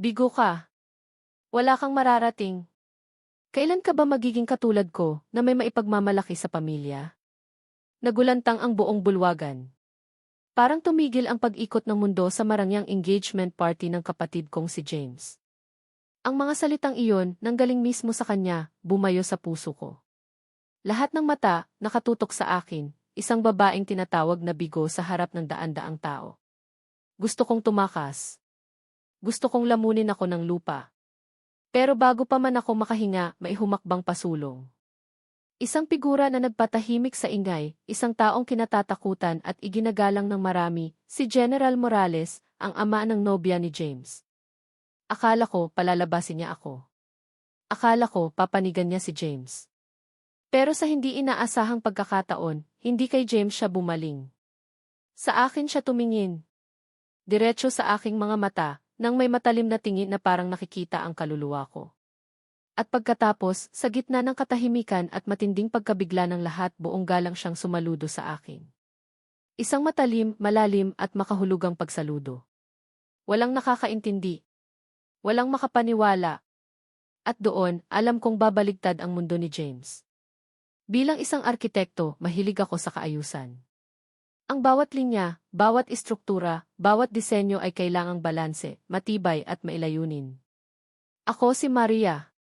Bigo ka. Wala kang mararating. Kailan ka ba magiging katulad ko na may maipagmamalaki sa pamilya? Nagulantang ang buong bulwagan. Parang tumigil ang pag-ikot ng mundo sa marangyang engagement party ng kapatid kong si James. Ang mga salitang iyon, nanggaling mismo sa kanya, bumayo sa puso ko. Lahat ng mata, nakatutok sa akin, isang babaeng tinatawag na bigo sa harap ng daan-daang tao. Gusto kong tumakas. Gusto kong lamunin ako ng lupa. Pero bago pa man ako makahinga, may humakbang pasulong. Isang figura na nagpatahimik sa ingay, isang taong kinatatakutan at iginagalang ng marami, si General Morales, ang ama ng nobya ni James. Akala ko palalabasin niya ako. Akala ko papanigan niya si James. Pero sa hindi inaasahang pagkakataon, hindi kay James siya bumaling. Sa akin siya tumingin. Diretso sa aking mga mata, nang may matalim na tingin na parang nakikita ang kaluluwa ko. At pagkatapos, sa gitna ng katahimikan at matinding pagkabigla ng lahat buong galang siyang sumaludo sa akin. Isang matalim, malalim at makahulugang pagsaludo. Walang nakakaintindi. Walang makapaniwala. At doon, alam kong babaligtad ang mundo ni James. Bilang isang arkitekto, mahilig ako sa kaayusan. Ang bawat linya, bawat istruktura, bawat disenyo ay kailangang balanse, matibay at mailayunin. Ako si Maria.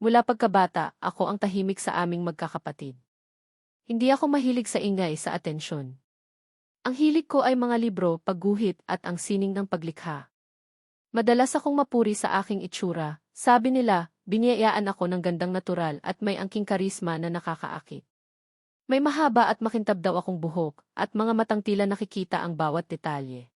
Mula pagkabata, ako ang tahimik sa aming magkakapatid. Hindi ako mahilig sa ingay sa atensyon. Ang hilig ko ay mga libro, pagguhit at ang sining ng paglikha. Madalas akong mapuri sa aking itsura, sabi nila, biniyayaan ako ng gandang natural at may angking karisma na nakakaakit. May mahaba at makintab daw akong buhok, at mga matang tila nakikita ang bawat detalye.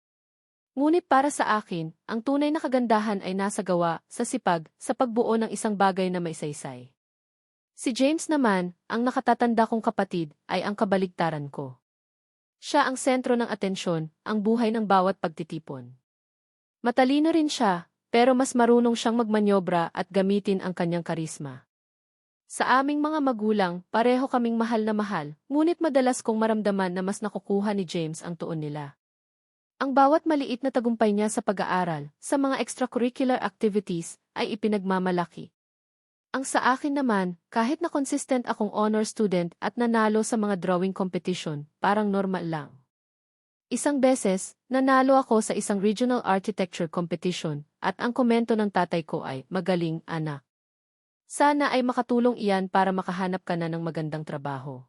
Ngunit para sa akin, ang tunay na kagandahan ay nasa gawa, sa sipag, sa pagbuo ng isang bagay na may. Si James naman, ang nakatatanda kong kapatid, ay ang kabaligtaran ko. Siya ang sentro ng atensyon, ang buhay ng bawat pagtitipon. Matalino rin siya, pero mas marunong siyang magmanyobra at gamitin ang kanyang karisma. Sa aming mga magulang, pareho kaming mahal na mahal, ngunit madalas kong maramdaman na mas nakukuha ni James ang tuon nila. Ang bawat maliit na tagumpay niya sa pag-aaral, sa mga extracurricular activities, ay ipinagmamalaki. Ang sa akin naman, kahit na consistent akong honor student at nanalo sa mga drawing competition, parang normal lang. Isang beses, nanalo ako sa isang regional architecture competition, at ang komento ng tatay ko ay, magaling, anak. Sana ay makatulong iyan para makahanap ka na ng magandang trabaho.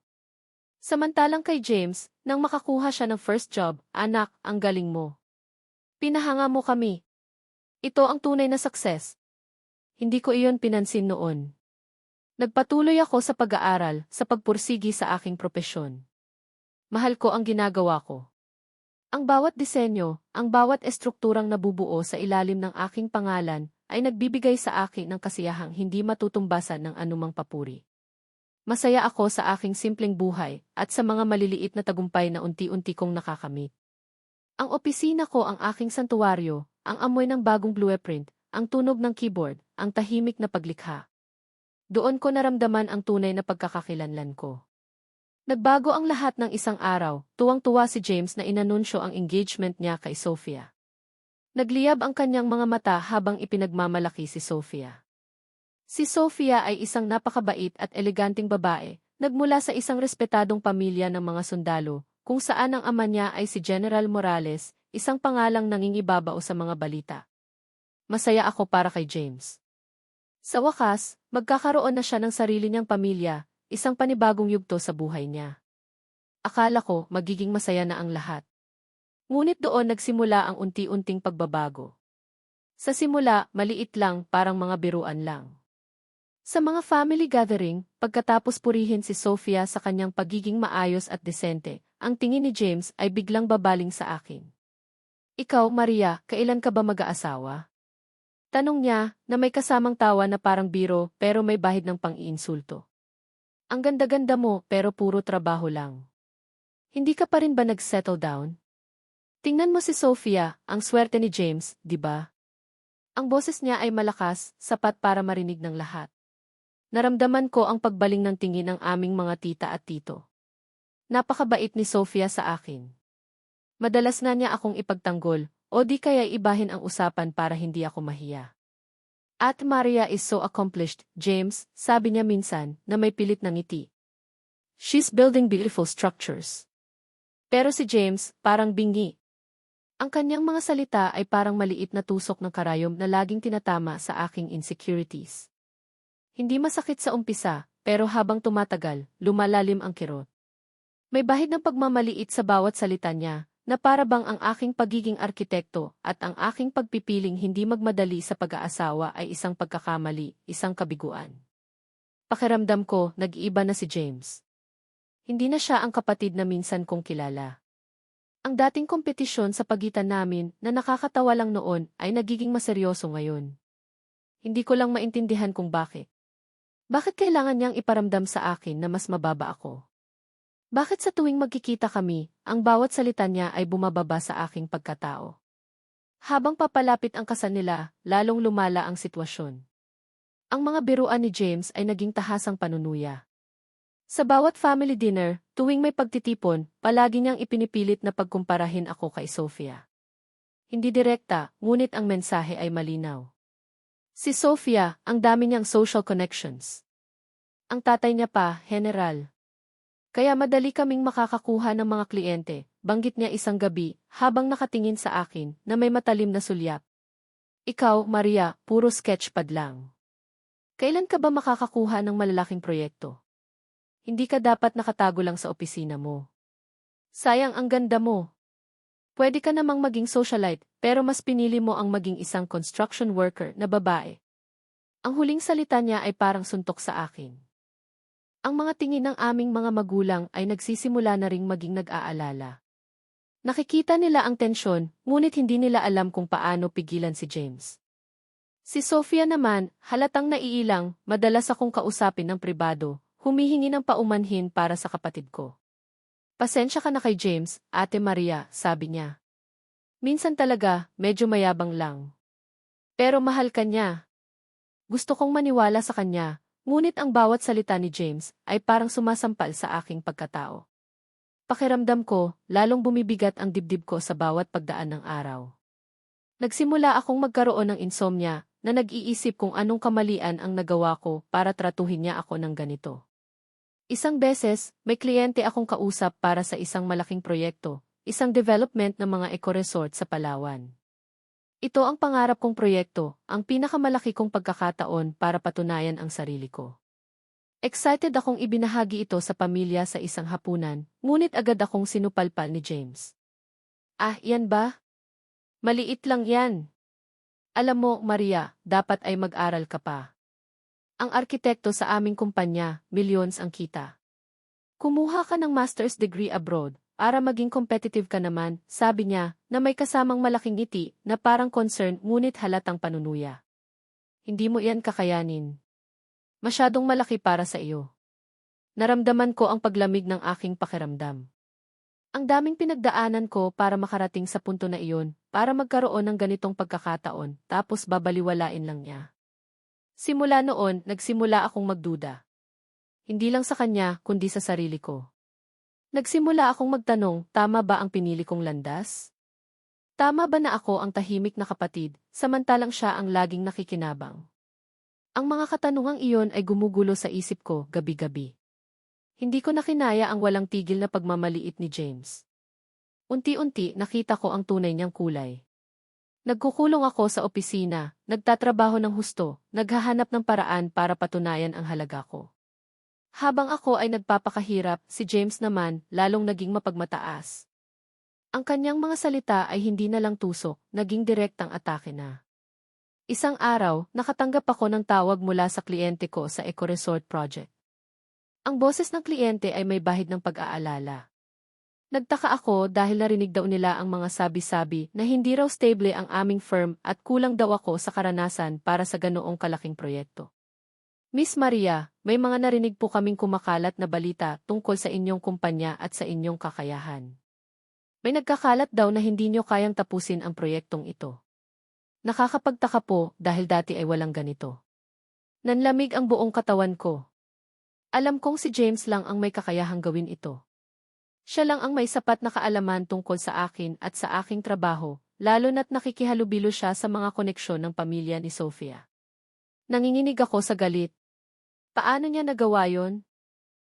Samantalang kay James, nang makakuha siya ng first job, anak, ang galing mo. Pinahanga mo kami. Ito ang tunay na success. Hindi ko iyon pinansin noon. Nagpatuloy ako sa pag-aaral, sa pagpursigi sa aking propesyon. Mahal ko ang ginagawa ko. Ang bawat disenyo, ang bawat estrukturang nabubuo sa ilalim ng aking pangalan, ay nagbibigay sa akin ng kasiyahang hindi matutumbasan ng anumang papuri. Masaya ako sa aking simpleng buhay at sa mga maliliit na tagumpay na unti-unti kong nakakamit. Ang opisina ko ang aking santuwaryo, ang amoy ng bagong blueprint, ang tunog ng keyboard, ang tahimik na paglikha. Doon ko naramdaman ang tunay na pagkakakilanlan ko. Nagbago ang lahat ng isang araw, tuwang-tuwa si James na inanunsyo ang engagement niya kay Sophia. Nagliyab ang kanyang mga mata habang ipinagmamalaki si Sofia. Si Sofia ay isang napakabait at eleganting babae, nagmula sa isang respetadong pamilya ng mga sundalo, kung saan ang ama niya ay si General Morales, isang pangalang nangingibabao sa mga balita. Masaya ako para kay James. Sa wakas, magkakaroon na siya ng sarili niyang pamilya, isang panibagong yugto sa buhay niya. Akala ko magiging masaya na ang lahat. Ngunit doon nagsimula ang unti-unting pagbabago. Sa simula, maliit lang, parang mga biruan lang. Sa mga family gathering, pagkatapos purihin si Sofia sa kanyang pagiging maayos at desente, ang tingin ni James ay biglang babaling sa akin. Ikaw, Maria, kailan ka ba mag-aasawa? Tanong niya, na may kasamang tawa na parang biro pero may bahid ng pang-iinsulto. Ang ganda-ganda mo pero puro trabaho lang. Hindi ka pa rin ba nag-settle down? Tingnan mo si Sophia, ang swerte ni James, di ba? Ang boses niya ay malakas, sapat para marinig ng lahat. Naramdaman ko ang pagbaling ng tingin ng aming mga tita at tito. Napakabait ni Sophia sa akin. Madalas na niya akong ipagtanggol, o di kaya ibahin ang usapan para hindi ako mahiya. At Maria is so accomplished, James, sabi niya minsan, na may pilit ng ngiti. She's building beautiful structures. Pero si James, parang bingi. Ang kanyang mga salita ay parang maliit na tusok ng karayom na laging tinatama sa aking insecurities. Hindi masakit sa umpisa, pero habang tumatagal, lumalalim ang kirot. May bahid ng pagmamaliit sa bawat salita niya, na para bang ang aking pagiging arkitekto at ang aking pagpipiling hindi magmadali sa pag-aasawa ay isang pagkakamali, isang kabiguan. Pakiramdam ko, nag-iiba na si James. Hindi na siya ang kapatid na minsan kong kilala. Ang dating kompetisyon sa pagitan namin na nakakatawa lang noon ay nagiging maseryoso ngayon. Hindi ko lang maintindihan kung bakit. Bakit kailangan niyang iparamdam sa akin na mas mababa ako? Bakit sa tuwing magkikita kami, ang bawat salita niya ay bumababa sa aking pagkatao? Habang papalapit ang kasal nila, lalong lumala ang sitwasyon. Ang mga biruan ni James ay naging tahasang panunuya. Sa bawat family dinner, tuwing may pagtitipon, palagi niyang ipinipilit na pagkumparahin ako kay Sophia. Hindi direkta, ngunit ang mensahe ay malinaw. Si Sophia, ang dami niyang social connections. Ang tatay niya pa, general. Kaya madali kaming makakakuha ng mga kliyente, banggit niya isang gabi, habang nakatingin sa akin, na may matalim na sulyap. Ikaw, Maria, puro sketchpad lang. Kailan ka ba makakakuha ng malalaking proyekto? Hindi ka dapat nakatago lang sa opisina mo. Sayang ang ganda mo. Pwede ka namang maging socialite, pero mas pinili mo ang maging isang construction worker na babae. Ang huling salita niya ay parang suntok sa akin. Ang mga tingin ng aming mga magulang ay nagsisimula na ring maging nag-aalala. Nakikita nila ang tensyon, ngunit hindi nila alam kung paano pigilan si James. Si Sofia naman, halatang naiilang, madalas akong kausapin ng pribado, humihingi ng paumanhin para sa kapatid ko. Pasensya ka na kay James, Ate Maria, sabi niya. Minsan talaga, medyo mayabang lang. Pero mahal ka niya. Gusto kong maniwala sa kanya, Ngunit ang bawat salita ni James ay parang sumasampal sa aking pagkatao. Pakiramdam ko, lalong bumibigat ang dibdib ko sa bawat pagdaan ng araw. Nagsimula akong magkaroon ng insomnia na nag-iisip kung anong kamalian ang nagawa ko para tratuhin niya ako ng ganito. Isang beses, may kliyente akong kausap para sa isang malaking proyekto, isang development ng mga eco-resort sa Palawan. Ito ang pangarap kong proyekto, ang pinakamalaki kong pagkakataon para patunayan ang sarili ko. Excited akong ibinahagi ito sa pamilya sa isang hapunan, ngunit agad akong sinupalpal ni James. Ah, yan ba? Maliit lang yan. Alam mo, Maria, dapat ay mag-aral ka pa. Ang arkitekto sa aming kumpanya, millions ang kita. Kumuha ka ng master's degree abroad, para maging competitive ka naman, sabi niya, na may kasamang malaking ngiti na parang concern ngunit halatang panunuya. Hindi mo iyan kakayanin. Masyadong malaki para sa iyo. Naramdaman ko ang paglamig ng aking pakiramdam. Ang daming pinagdaanan ko para makarating sa punto na iyon, para magkaroon ng ganitong pagkakataon, tapos babaliwalain lang niya. Simula noon, nagsimula akong magduda. Hindi lang sa kanya, kundi sa sarili ko. Nagsimula akong magtanong, tama ba ang pinili kong landas? Tama ba na ako ang tahimik na kapatid, samantalang siya ang laging nakikinabang? Ang mga katanungang iyon ay gumugulo sa isip ko gabi-gabi. Hindi ko nakinaya ang walang tigil na pagmamaliit ni James. Unti-unti nakita ko ang tunay niyang kulay. Nagkukulong ako sa opisina, nagtatrabaho ng husto, naghahanap ng paraan para patunayan ang halaga ko. Habang ako ay nagpapakahirap, si James naman, lalong naging mapagmataas. Ang kanyang mga salita ay hindi na lang tusok, naging direktang atake na. Isang araw, nakatanggap ako ng tawag mula sa kliyente ko sa Eco Resort Project. Ang boses ng kliyente ay may bahid ng pag-aalala. Nagtaka ako dahil narinig daw nila ang mga sabi-sabi na hindi raw stable ang aming firm at kulang daw ako sa karanasan para sa ganoong kalaking proyekto. Miss Maria, may mga narinig po kaming kumakalat na balita tungkol sa inyong kumpanya at sa inyong kakayahan. May nagkakalat daw na hindi nyo kayang tapusin ang proyektong ito. Nakakapagtaka po dahil dati ay walang ganito. Nanlamig ang buong katawan ko. Alam kong si James lang ang may kakayahang gawin ito. Siya lang ang may sapat na kaalaman tungkol sa akin at sa aking trabaho, lalo na't nakikihalubilo siya sa mga koneksyon ng pamilya ni Sofia. Nanginginig ako sa galit. Paano niya nagawa yon?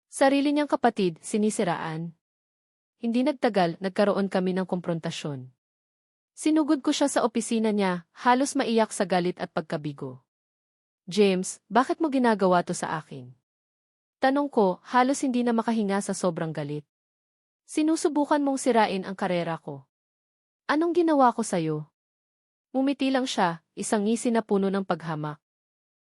Sarili niyang kapatid, sinisiraan. Hindi nagtagal, nagkaroon kami ng komprontasyon. Sinugod ko siya sa opisina niya, halos maiyak sa galit at pagkabigo. James, bakit mo ginagawa to sa akin? Tanong ko, halos hindi na makahinga sa sobrang galit. Sinusubukan mong sirain ang karera ko. Anong ginawa ko sa'yo? Umiti lang siya, isang ngisi na puno ng paghamak.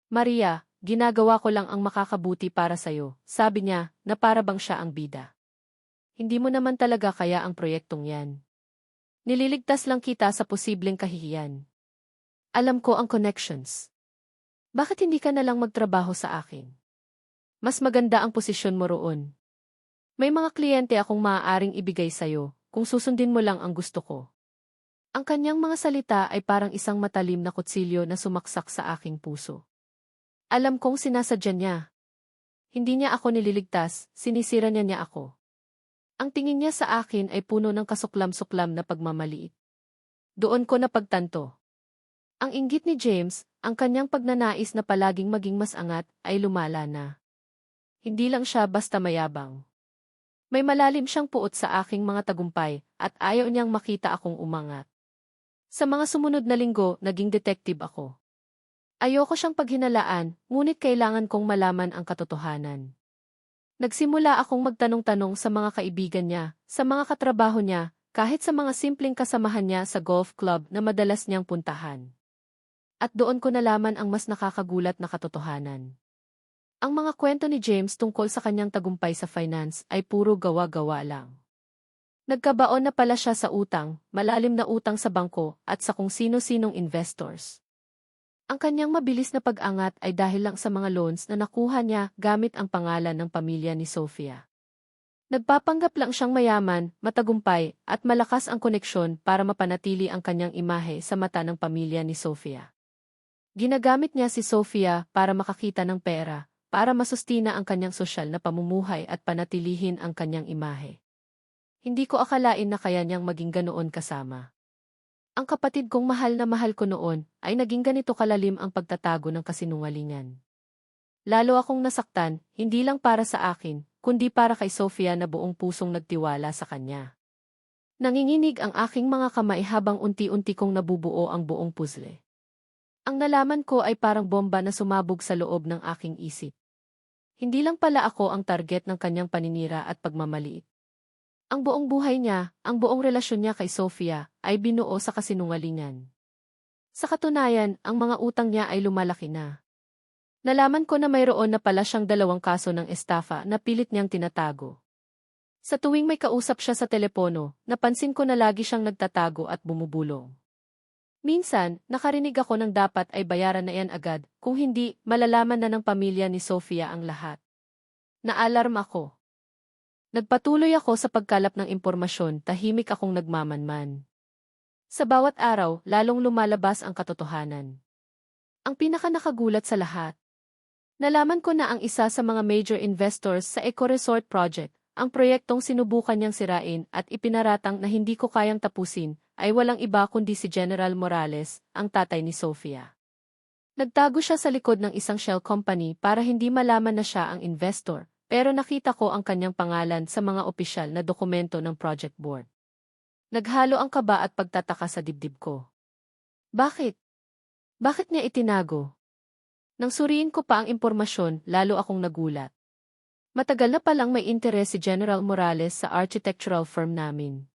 Maria, ginagawa ko lang ang makakabuti para sa'yo, sabi niya, na para bang siya ang bida. Hindi mo naman talaga kaya ang proyektong yan. Nililigtas lang kita sa posibleng kahihiyan. Alam ko ang connections. Bakit hindi ka na lang magtrabaho sa akin? Mas maganda ang posisyon mo roon. May mga kliyente akong maaaring ibigay sa'yo kung susundin mo lang ang gusto ko. Ang kanyang mga salita ay parang isang matalim na kutsilyo na sumaksak sa aking puso. Alam kong sinasadya niya. Hindi niya ako nililigtas, sinisira niya niya ako. Ang tingin niya sa akin ay puno ng kasuklam-suklam na pagmamaliit. Doon ko napagtanto. Ang inggit ni James, ang kanyang pagnanais na palaging maging mas angat, ay lumala na. Hindi lang siya basta mayabang. May malalim siyang puot sa aking mga tagumpay, at ayaw niyang makita akong umangat. Sa mga sumunod na linggo, naging detective ako. Ayoko siyang paghinalaan, ngunit kailangan kong malaman ang katotohanan. Nagsimula akong magtanong-tanong sa mga kaibigan niya, sa mga katrabaho niya, kahit sa mga simpleng kasamahan niya sa golf club na madalas niyang puntahan. At doon ko nalaman ang mas nakakagulat na katotohanan. Ang mga kwento ni James tungkol sa kanyang tagumpay sa finance ay puro gawa-gawa lang. Nagkabaon na pala siya sa utang, malalim na utang sa bangko, at sa kung sino-sinong investors. Ang kanyang mabilis na pag-angat ay dahil lang sa mga loans na nakuha niya gamit ang pangalan ng pamilya ni Sofia. Nagpapanggap lang siyang mayaman, matagumpay, at malakas ang koneksyon para mapanatili ang kanyang imahe sa mata ng pamilya ni Sofia. Ginagamit niya si Sofia para makakita ng pera, para masustina ang kanyang sosyal na pamumuhay at panatilihin ang kanyang imahe. Hindi ko akalain na kaya niyang maging ganoon kasama. Ang kapatid kong mahal na mahal ko noon ay naging ganito kalalim ang pagtatago ng kasinungalingan. Lalo akong nasaktan, hindi lang para sa akin, kundi para kay Sofia na buong pusong nagtiwala sa kanya. Nanginginig ang aking mga kamay habang unti-unti kong nabubuo ang buong puzzle. Ang nalaman ko ay parang bomba na sumabog sa loob ng aking isip. Hindi lang pala ako ang target ng kanyang paninira at pagmamaliit. Ang buong buhay niya, ang buong relasyon niya kay Sofia, ay binuo sa kasinungalingan. Sa katunayan, ang mga utang niya ay lumalaki na. Nalaman ko na mayroon na pala siyang dalawang kaso ng estafa na pilit niyang tinatago. Sa tuwing may kausap siya sa telepono, napansin ko na lagi siyang nagtatago at bumubulong. Minsan, nakarinig ako ng dapat ay bayaran na yan agad, kung hindi, malalaman na ng pamilya ni Sofia ang lahat. Naalarm ako. Nagpatuloy ako sa pagkalap ng impormasyon, tahimik akong nagmamanman. Sa bawat araw, lalong lumalabas ang katotohanan. Ang pinaka nakagulat sa lahat. Nalaman ko na ang isa sa mga major investors sa Eco Resort Project, ang proyektong sinubukan niyang sirain at ipinaratang na hindi ko kayang tapusin, ay walang iba kundi si General Morales, ang tatay ni Sofia. Nagtago siya sa likod ng isang shell company para hindi malaman na siya ang investor, pero nakita ko ang kanyang pangalan sa mga opisyal na dokumento ng project board. Naghalo ang kaba at pagtataka sa dibdib ko. Bakit? Bakit niya itinago? Nang suriin ko pa ang impormasyon, lalo akong nagulat. Matagal na palang may interes si General Morales sa architectural firm namin.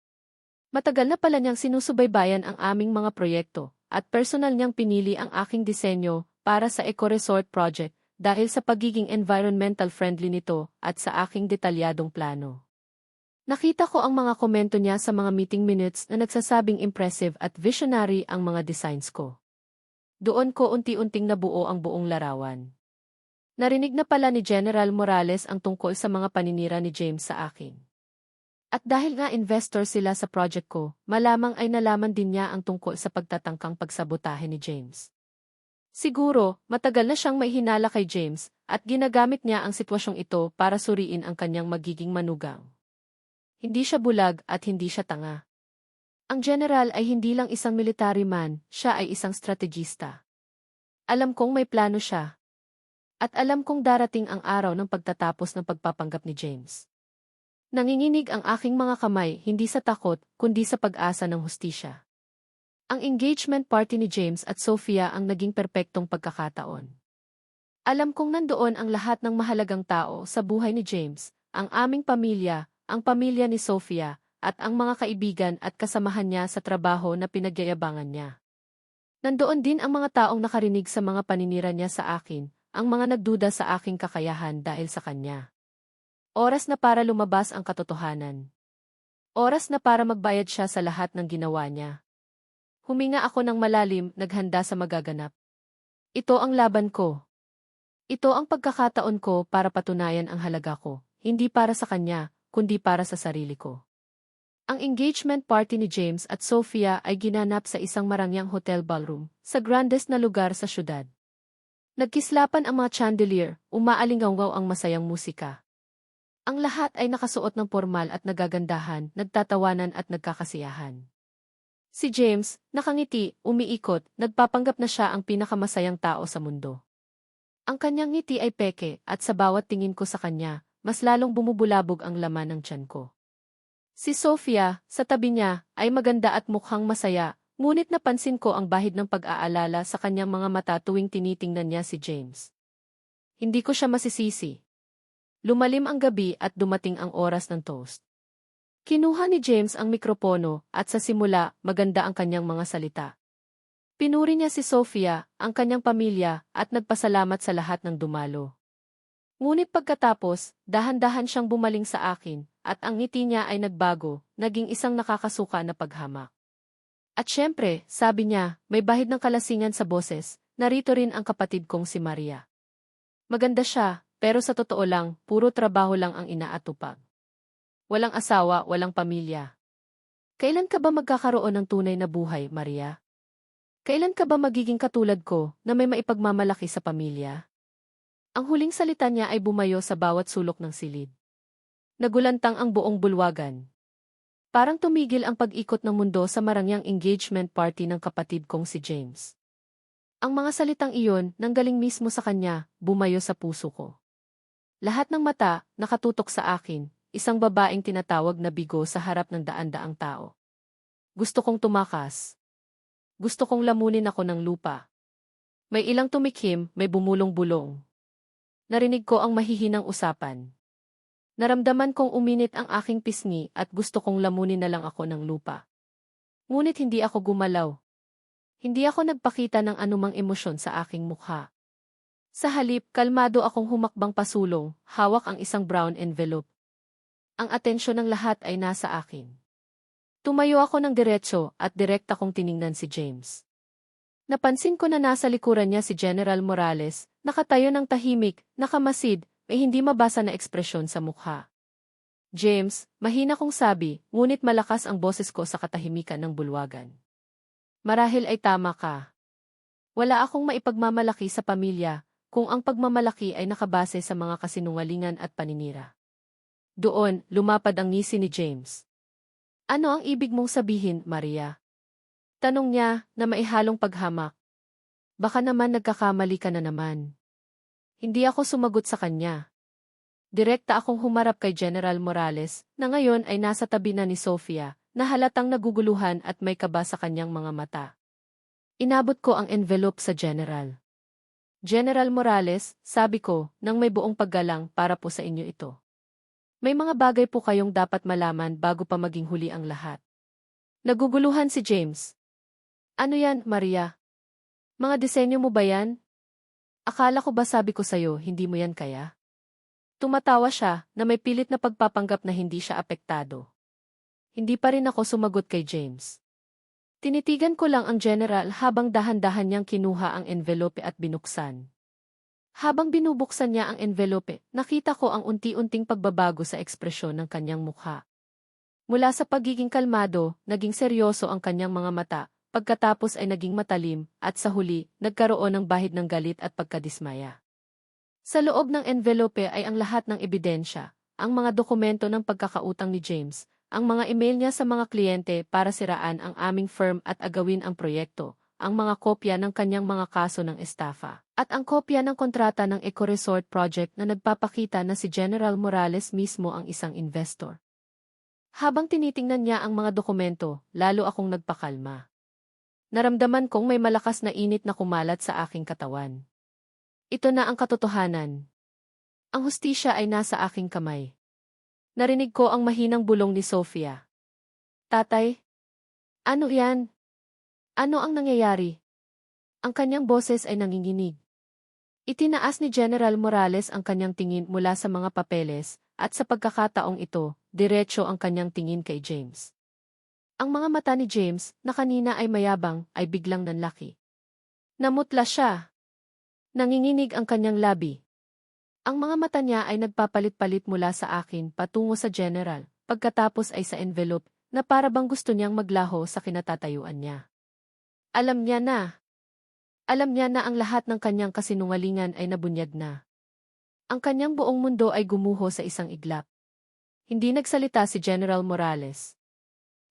Matagal na pala niyang sinusubaybayan ang aming mga proyekto, at personal niyang pinili ang aking disenyo para sa Eco Resort Project, dahil sa pagiging environmental friendly nito at sa aking detalyadong plano. Nakita ko ang mga komento niya sa mga meeting minutes na nagsasabing impressive at visionary ang mga designs ko. Doon ko unti-unting nabuo ang buong larawan. Narinig na pala ni General Morales ang tungkol sa mga paninira ni James sa akin. At dahil nga investor sila sa project ko, malamang ay nalaman din niya ang tungkol sa pagtatangkang pagsabotahe ni James. Siguro, matagal na siyang may hinala kay James, at ginagamit niya ang sitwasyong ito para suriin ang kanyang magiging manugang. Hindi siya bulag at hindi siya tanga. Ang general ay hindi lang isang military man, siya ay isang strategista. Alam kong may plano siya. At alam kong darating ang araw ng pagtatapos ng pagpapanggap ni James. Nanginginig ang aking mga kamay hindi sa takot, kundi sa pag-asa ng hustisya. Ang engagement party ni James at Sophia ang naging perpektong pagkakataon. Alam kong nandoon ang lahat ng mahalagang tao sa buhay ni James, ang aming pamilya, ang pamilya ni Sophia, at ang mga kaibigan at kasamahan niya sa trabaho na pinagyayabangan niya. Nandoon din ang mga taong nakarinig sa mga paninira niya sa akin, ang mga nagduda sa aking kakayahan dahil sa kanya. Oras na para lumabas ang katotohanan. Oras na para magbayad siya sa lahat ng ginawa niya. Huminga ako ng malalim, naghanda sa magaganap. Ito ang laban ko. Ito ang pagkakataon ko para patunayan ang halaga ko, hindi para sa kanya, kundi para sa sarili ko. Ang engagement party ni James at Sophia ay ginanap sa isang marangyang hotel ballroom, sa grandest na lugar sa syudad. Nagkislapan ang mga chandelier, umaalingaw ang masayang musika. Ang lahat ay nakasuot ng formal at nagagandahan, nagtatawanan at nagkakasiyahan. Si James, nakangiti, umiikot, nagpapanggap na siya ang pinakamasayang tao sa mundo. Ang kanyang ngiti ay peke at sa bawat tingin ko sa kanya, mas lalong bumubulabog ang laman ng tiyan ko. Si Sofia, sa tabi niya, ay maganda at mukhang masaya, ngunit napansin ko ang bahid ng pag-aalala sa kanyang mga mata tuwing tinitingnan niya si James. Hindi ko siya masisisi. Lumalim ang gabi at dumating ang oras ng toast. Kinuha ni James ang mikropono at sa simula, maganda ang kanyang mga salita. Pinuri niya si Sofia, ang kanyang pamilya, at nagpasalamat sa lahat ng dumalo. Ngunit pagkatapos, dahan-dahan siyang bumaling sa akin, at ang ngiti niya ay nagbago, naging isang nakakasuka na paghamak. At syempre, sabi niya, may bahid ng kalasingan sa boses, narito rin ang kapatid kong si Maria. Maganda siya, pero sa totoo lang, puro trabaho lang ang inaatupag. Walang asawa, walang pamilya. Kailan ka ba magkakaroon ng tunay na buhay, Maria? Kailan ka ba magiging katulad ko na may maipagmamalaki sa pamilya? Ang huling salita niya ay bumayo sa bawat sulok ng silid. Nagulantang ang buong bulwagan. Parang tumigil ang pag-ikot ng mundo sa marangyang engagement party ng kapatid kong si James. Ang mga salitang iyon, nanggaling mismo sa kanya, bumayo sa puso ko. Lahat ng mata, nakatutok sa akin, isang babaeng tinatawag na bigo sa harap ng daan-daang tao. Gusto kong tumakas. Gusto kong lamunin ako ng lupa. May ilang tumikim, may bumulong-bulong. Narinig ko ang mahihinang usapan. Naramdaman kong uminit ang aking pisngi at gusto kong lamunin na lang ako ng lupa. Ngunit hindi ako gumalaw. Hindi ako nagpakita ng anumang emosyon sa aking mukha. Sa halip, kalmado akong humakbang pasulong, hawak ang isang brown envelope. Ang atensyon ng lahat ay nasa akin. Tumayo ako ng diretso at direkta kong tiningnan si James. Napansin ko na nasa likuran niya si General Morales, nakatayo ng tahimik, nakamasid, may hindi mabasa na ekspresyon sa mukha. James, mahina kong sabi, ngunit malakas ang boses ko sa katahimikan ng bulwagan. Marahil ay tama ka. Wala akong maipagmamalaki sa pamilya, kung ang pagmamalaki ay nakabase sa mga kasinungalingan at paninira. Doon, lumapad ang ngisi ni James. Ano ang ibig mong sabihin, Maria? Tanong niya na maihalong paghamak. Baka naman nagkakamali ka na naman. Hindi ako sumagot sa kanya. Direkta akong humarap kay General Morales, na ngayon ay nasa tabi na ni Sofia, na halatang naguguluhan at may kaba sa kanyang mga mata. Inabot ko ang envelope sa General. General Morales, sabi ko, nang may buong paggalang para po sa inyo ito. May mga bagay po kayong dapat malaman bago pa maging huli ang lahat. Naguguluhan si James. Ano yan, Maria? Mga disenyo mo ba yan? Akala ko ba sabi ko sa'yo, hindi mo yan kaya? Tumatawa siya, na may pilit na pagpapanggap na hindi siya apektado. Hindi pa rin ako sumagot kay James. Tinitigan ko lang ang general habang dahan-dahan niyang kinuha ang envelope at binuksan. Habang binubuksan niya ang envelope, nakita ko ang unti-unting pagbabago sa ekspresyon ng kanyang mukha. Mula sa pagiging kalmado, naging seryoso ang kanyang mga mata, pagkatapos ay naging matalim, at sa huli, nagkaroon ng bahid ng galit at pagkadismaya. Sa loob ng envelope ay ang lahat ng ebidensya, ang mga dokumento ng pagkakautang ni James, ang mga email niya sa mga kliyente para siraan ang aming firm at agawin ang proyekto, ang mga kopya ng kanyang mga kaso ng estafa, at ang kopya ng kontrata ng Eco Resort Project na nagpapakita na si General Morales mismo ang isang investor. Habang tinitingnan niya ang mga dokumento, lalo akong nagpakalma. Naramdaman kong may malakas na init na kumalat sa aking katawan. Ito na ang katotohanan. Ang hustisya ay nasa aking kamay. Narinig ko ang mahinang bulong ni Sofia. Tatay? Ano yan? Ano ang nangyayari? Ang kanyang boses ay nanginginig. Itinaas ni General Morales ang kanyang tingin mula sa mga papeles, at sa pagkakataong ito, diretso ang kanyang tingin kay James. Ang mga mata ni James, na kanina ay mayabang, ay biglang nanlaki. Namutla siya. Nanginginig ang kanyang labi. Ang mga mata niya ay nagpapalit-palit mula sa akin patungo sa general, pagkatapos ay sa envelope, na para bang gusto niyang maglaho sa kinatatayuan niya. Alam niya na. Alam niya na ang lahat ng kanyang kasinungalingan ay nabunyag na. Ang kanyang buong mundo ay gumuho sa isang iglap. Hindi nagsalita si General Morales.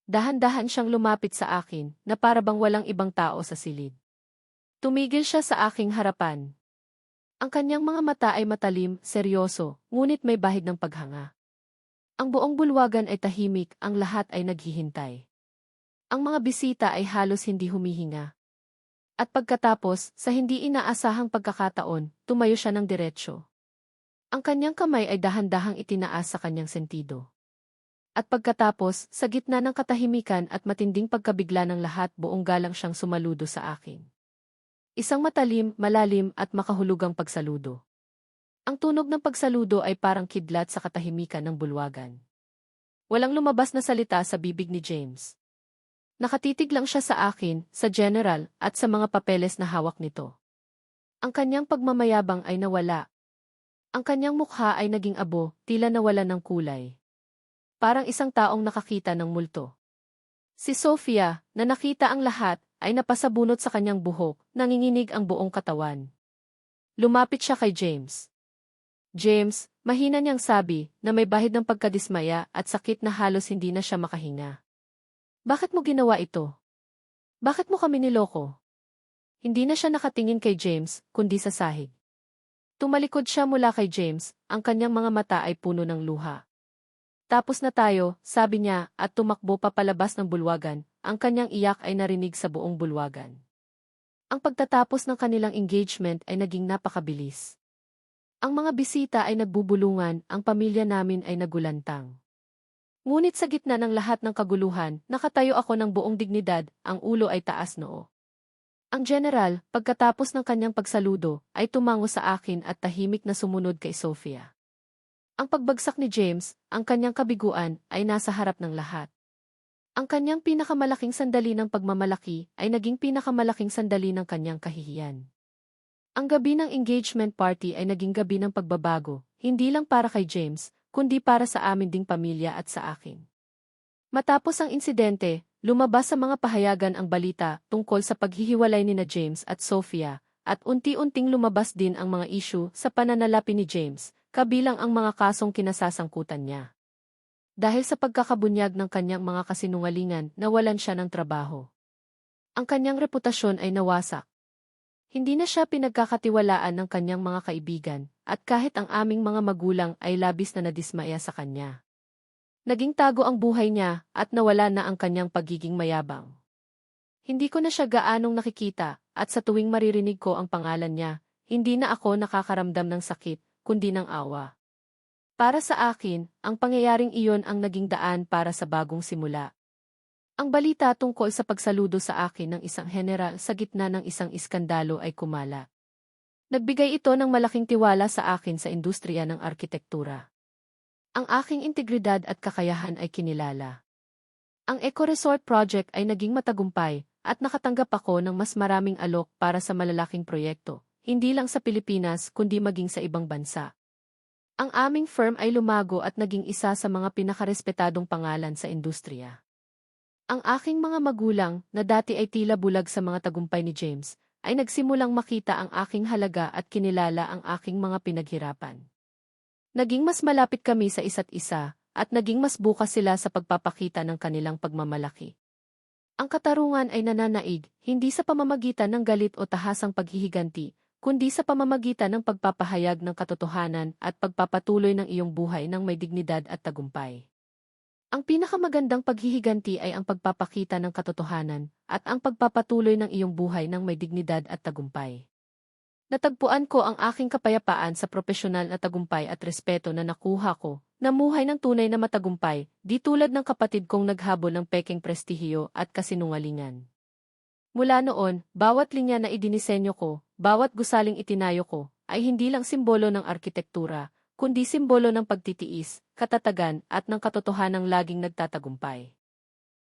Dahan-dahan siyang lumapit sa akin na para bang walang ibang tao sa silid. Tumigil siya sa aking harapan. Ang kanyang mga mata ay matalim, seryoso, ngunit may bahid ng paghanga. Ang buong bulwagan ay tahimik, ang lahat ay naghihintay. Ang mga bisita ay halos hindi humihinga. At pagkatapos, sa hindi inaasahang pagkakataon, tumayo siya ng diretsyo. Ang kanyang kamay ay dahan-dahang itinaas sa kanyang sentido. At pagkatapos, sa gitna ng katahimikan at matinding pagkabigla ng lahat buong galang siyang sumaludo sa akin. Isang matalim, malalim at makahulugang pagsaludo. Ang tunog ng pagsaludo ay parang kidlat sa katahimikan ng bulwagan. Walang lumabas na salita sa bibig ni James. Nakatitig lang siya sa akin, sa general, at sa mga papeles na hawak nito. Ang kanyang pagmamayabang ay nawala. Ang kanyang mukha ay naging abo, tila nawala ng kulay parang isang taong nakakita ng multo. Si Sofia, na nakita ang lahat, ay napasabunot sa kanyang buhok, nanginginig ang buong katawan. Lumapit siya kay James. James, mahina niyang sabi na may bahid ng pagkadismaya at sakit na halos hindi na siya makahinga. Bakit mo ginawa ito? Bakit mo kami niloko? Hindi na siya nakatingin kay James, kundi sa sahig. Tumalikod siya mula kay James, ang kanyang mga mata ay puno ng luha. Tapos na tayo, sabi niya, at tumakbo papalabas ng bulwagan, ang kanyang iyak ay narinig sa buong bulwagan. Ang pagtatapos ng kanilang engagement ay naging napakabilis. Ang mga bisita ay nagbubulungan, ang pamilya namin ay nagulantang. Ngunit sa gitna ng lahat ng kaguluhan, nakatayo ako ng buong dignidad, ang ulo ay taas noo. Ang general, pagkatapos ng kanyang pagsaludo, ay tumango sa akin at tahimik na sumunod kay Sofia. Ang pagbagsak ni James, ang kanyang kabiguan, ay nasa harap ng lahat. Ang kanyang pinakamalaking sandali ng pagmamalaki ay naging pinakamalaking sandali ng kanyang kahihiyan. Ang gabi ng engagement party ay naging gabi ng pagbabago, hindi lang para kay James, kundi para sa amin ding pamilya at sa akin. Matapos ang insidente, lumabas sa mga pahayagan ang balita tungkol sa paghihiwalay ni na James at Sophia, at unti-unting lumabas din ang mga issue sa pananalapi ni James, kabilang ang mga kasong kinasasangkutan niya. Dahil sa pagkakabunyag ng kanyang mga kasinungalingan, nawalan siya ng trabaho. Ang kanyang reputasyon ay nawasak. Hindi na siya pinagkakatiwalaan ng kanyang mga kaibigan, at kahit ang aming mga magulang ay labis na nadismaya sa kanya. Naging tago ang buhay niya at nawala na ang kanyang pagiging mayabang. Hindi ko na siya gaanong nakikita, at sa tuwing maririnig ko ang pangalan niya, hindi na ako nakakaramdam ng sakit, kundi ng awa. Para sa akin, ang pangyayaring iyon ang naging daan para sa bagong simula. Ang balita tungkol sa pagsaludo sa akin ng isang general sa gitna ng isang iskandalo ay kumala. Nagbigay ito ng malaking tiwala sa akin sa industriya ng arkitektura. Ang aking integridad at kakayahan ay kinilala. Ang Eco Resort Project ay naging matagumpay at nakatanggap ako ng mas maraming alok para sa malalaking proyekto, hindi lang sa Pilipinas kundi maging sa ibang bansa. Ang aming firm ay lumago at naging isa sa mga pinakarespetadong pangalan sa industriya. Ang aking mga magulang, na dati ay tila bulag sa mga tagumpay ni James, ay nagsimulang makita ang aking halaga at kinilala ang aking mga pinaghirapan. Naging mas malapit kami sa isa't isa, at naging mas bukas sila sa pagpapakita ng kanilang pagmamalaki. Ang katarungan ay nananaig, hindi sa pamamagitan ng galit o tahasang paghihiganti, kundi sa pamamagitan ng pagpapahayag ng katotohanan at pagpapatuloy ng iyong buhay ng may dignidad at tagumpay. Ang pinakamagandang paghihiganti ay ang pagpapakita ng katotohanan at ang pagpapatuloy ng iyong buhay ng may dignidad at tagumpay. Natagpuan ko ang aking kapayapaan sa profesional na tagumpay at respeto na nakuha ko, namuhay ng tunay na matagumpay, di tulad ng kapatid kong naghabol ng peking prestihiyo at kasinungalingan. Mula noon, bawat linya na idinisenyo ko, bawat gusaling itinayo ko, ay hindi lang simbolo ng arkitektura, kundi simbolo ng pagtitiis, katatagan at ng katotohanang laging nagtatagumpay.